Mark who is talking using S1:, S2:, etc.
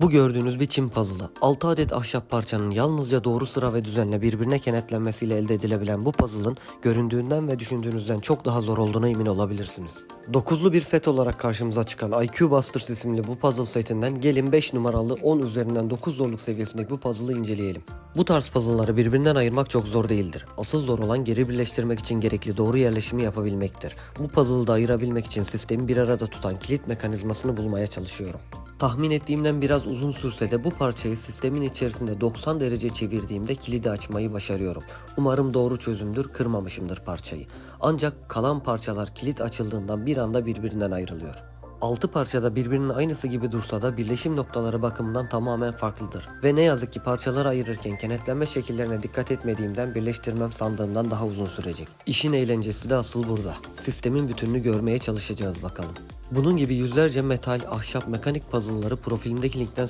S1: Bu gördüğünüz bir çim puzzle'ı. 6 adet ahşap parçanın yalnızca doğru sıra ve düzenle birbirine kenetlenmesiyle elde edilebilen bu puzzle'ın göründüğünden ve düşündüğünüzden çok daha zor olduğuna emin olabilirsiniz. 9'lu bir set olarak karşımıza çıkan IQ Busters isimli bu puzzle setinden gelin 5 numaralı 10 üzerinden 9 zorluk seviyesindeki bu puzzle'ı inceleyelim. Bu tarz puzzle'ları birbirinden ayırmak çok zor değildir. Asıl zor olan geri birleştirmek için gerekli doğru yerleşimi yapabilmektir. Bu puzzle'ı ayırabilmek için sistemi bir arada tutan kilit mekanizmasını bulmaya çalışıyorum. Tahmin ettiğimden biraz uzun sürse de bu parçayı sistemin içerisinde 90 derece çevirdiğimde kilidi açmayı başarıyorum. Umarım doğru çözümdür, kırmamışımdır parçayı. Ancak kalan parçalar kilit açıldığından bir anda birbirinden ayrılıyor. 6 parçada birbirinin aynısı gibi dursa da birleşim noktaları bakımından tamamen farklıdır. Ve ne yazık ki parçaları ayırırken kenetlenme şekillerine dikkat etmediğimden birleştirmem sandığımdan daha uzun sürecek. İşin eğlencesi de asıl burada. Sistemin bütününü görmeye çalışacağız bakalım. Bunun gibi yüzlerce metal, ahşap, mekanik puzzle'ları profilimdeki linkten